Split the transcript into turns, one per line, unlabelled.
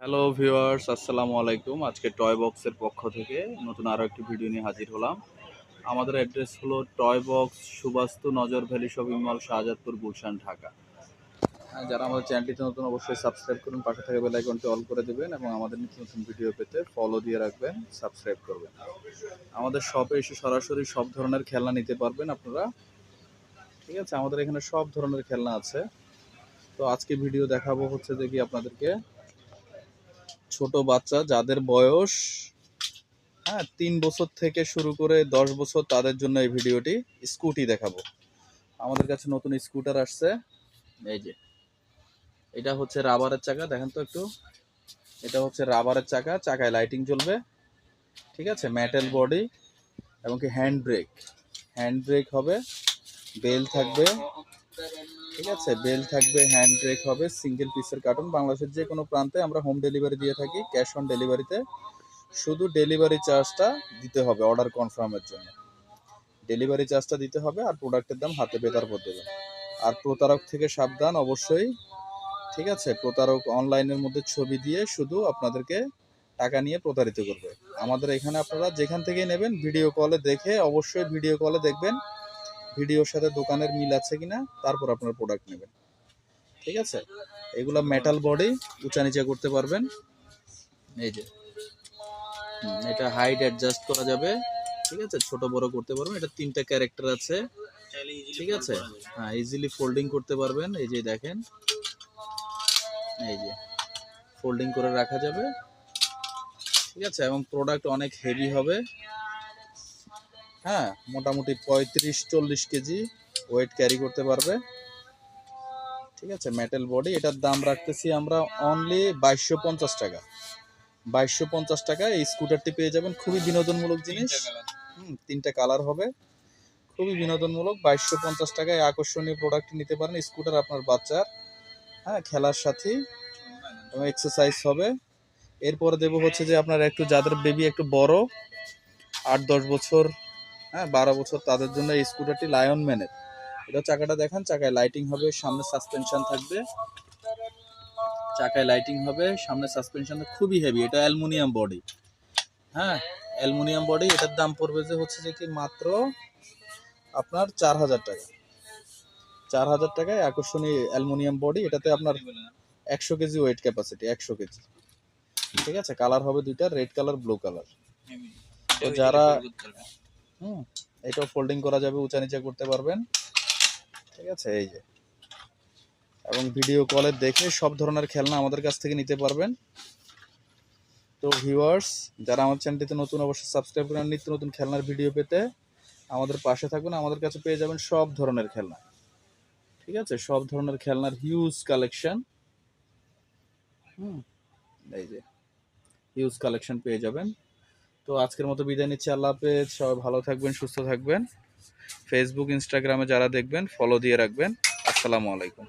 Hello viewers আসসালামু আলাইকুম। আজকে টয় বক্সের পক্ষ থেকে নতুন আরও একটি ভিডিও নিয়ে হাজির হলাম। আমাদের অ্যাড্রেস হলো toy box Subastu Nazar valley shopping mall Shahjadpur Gulshan Dhaka হ্যাঁ, যারা আমাদের চ্যানেলটিতে নতুন অবশ্যই সাবস্ক্রাইব করুন। পাশে থেকে বেল আইকনটি অল করে দেবেন এবং আমাদের নিত্য নতুন ভিডিও পেতে ফলো দিয়ে রাখবেন সাবস্ক্রাইব করবেন। আমাদের শপে এসে সরাসরি সব ধরনের খেলনা নিতে পারবেন আপনারা। ঠিক আছে? আমাদের এখানে সব ধরনের খেলনা আছে। তো আজকে ভিডিও দেখাবো হচ্ছে দেখি আপনাদেরকে ছোট বাচ্চা যাদের বয়স হ্যাঁ তিন বছর থেকে শুরু করে দশ বছর, তাদের জন্য এই ভিডিওটি স্কুটি দেখাবো। আমাদের কাছে নতুন স্কুটার আসছে। এই যে, এটা হচ্ছে রাবারের চাকা, দেখেন তো একটু। এটা হচ্ছে রাবারের চাকা, চাকায় লাইটিং চলবে ঠিক আছে? মেটাল বডি এবং কি হ্যান্ড ব্রেক হ্যান্ড ব্রেক হবে বেল থাকবে। ঠিক আছে, বেল থাকবে হ্যান্ড ব্রেক হবে সিঙ্গেল পিসের কার্টুন বাংলাদেশের যে কোনো প্রান্তে আমরা হোম ডেলিভারি দিয়ে থাকি ক্যাশ অন ডেলিভারিতে শুধু ডেলিভারি চার্জটা দিতে হবে অর্ডার কনফার্মের জন্য। ডেলিভারি চার্জটা দিতে হবে আর প্রোডাক্টের দাম হাতে বেতার পর দেবেন আর প্রতারক থেকে সাবধান অবশ্যই, ঠিক আছে? প্রতারক অনলাইনের মধ্যে ছবি দিয়ে শুধু আপনাদেরকে টাকা নিয়ে প্রতারিত করবে। আমাদের এখানে আপনারা যেখান থেকে নেবেন ভিডিও কলে দেখে অবশ্যই ভিডিও কলে দেখবেন। ভিডিওর সাথে দোকানের মিল আছে কিনা, তারপর আপনার প্রোডাক্ট নেবেন। ঠিক আছে? এগুলা মেটাল বডি উঁচা নিচা করতে পারবেন। এই যে। এটা হাইট অ্যাডজাস্ট করা যাবে। ঠিক আছে? ছোট, বড় করতে পারবেন। এটা তিনটা ক্যারেক্টার আছে। ঠিক আছে? হ্যাঁ ইজিলি ফোল্ডিং করতে পারবেন। এই যে দেখেন। এই যে। ফোল্ডিং করে রাখা যাবে। ঠিক আছে? এবং প্রোডাক্ট অনেক হেভি হবে। হ্যাঁ মোটামুটি পঁয়ত্রিশ চল্লিশ কেজি ওয়েট ক্যারি করতে পারবে। ঠিক আছে মেটাল বডি এটার দাম রাখতেছি আমরা অনলি বাইশশো পঞ্চাশ টাকা। বাইশশো পঞ্চাশ টাকায় এই স্কুটারটি পেয়ে যাবেন খুবই বিনোদনমূলক জিনিস। হুম তিনটা কালার হবে। খুবই বিনোদনমূলক বাইশশো পঞ্চাশ টাকায় আকর্ষণীয় প্রোডাক্ট নিতে পারেন স্কুটার আপনার বাচ্চার। হ্যাঁ খেলার সাথী এবং এক্সারসাইজ হবে। এরপরে দেবো হচ্ছে যে আপনার একটু যাদের বেবি একটু বড় আট দশ বছর হ্যাঁ বারো বছর তাদের জন্য এই স্কুটারটি লায়ন ম্যানের এটা চাকাটা দেখেন চাকায় লাইটিং হবে সামনে সাসপেনশন থাকবে। চাকায় লাইটিং হবে সামনে সাসপেনশন খুবই হেভি এটা অ্যালুমিনিয়াম বডি হ্যাঁ অ্যালুমিনিয়াম বডি এটার দাম পড়বে যে হচ্ছে যে কি মাত্র আপনার চার হাজার টাকা। চার হাজার টাকায় আকর্ষণীয় অ্যালুমিনিয়াম বডি এটাতে আপনার একশো কেজি ওয়েট ক্যাপাসিটি একশো কেজি। ঠিক আছে কালার হবে দুইটা রেড কালার ব্লু কালার তো যারা হুম, এটাও ফোল্ডিং করা যাবে উঁচা নিচা করতে পারবেন। ঠিক আছে, এই যে। এবং ভিডিও কলে দেখে সব ধরনের খেলনা আমাদের কাছ থেকে নিতে পারবেন। তো ভিউয়ার্স যারা আমার চ্যানেলটিতে নতুন, অবশ্যই সাবস্ক্রাইব করেন নিত্য নতুন খেলনার ভিডিও পেতে আমাদের পাশে থাকুন। আমাদের কাছে পেয়ে যাবেন সব ধরনের খেলনা। ঠিক আছে, সব ধরনের খেলনার হিউজ কালেকশন হুম, এই যে হিউজ কালেকশন পেয়ে যাবেন। তো আজকের মতো বিদায় নিচ্ছি। আল্লাহ হাফেজ। সবাই ভালো থাকবেন, সুস্থ থাকবেন। ফেসবুক ইনস্টাগ্রামে যারা দেখবেন ফলো দিয়ে রাখবেন। আসসালামু আলাইকুম।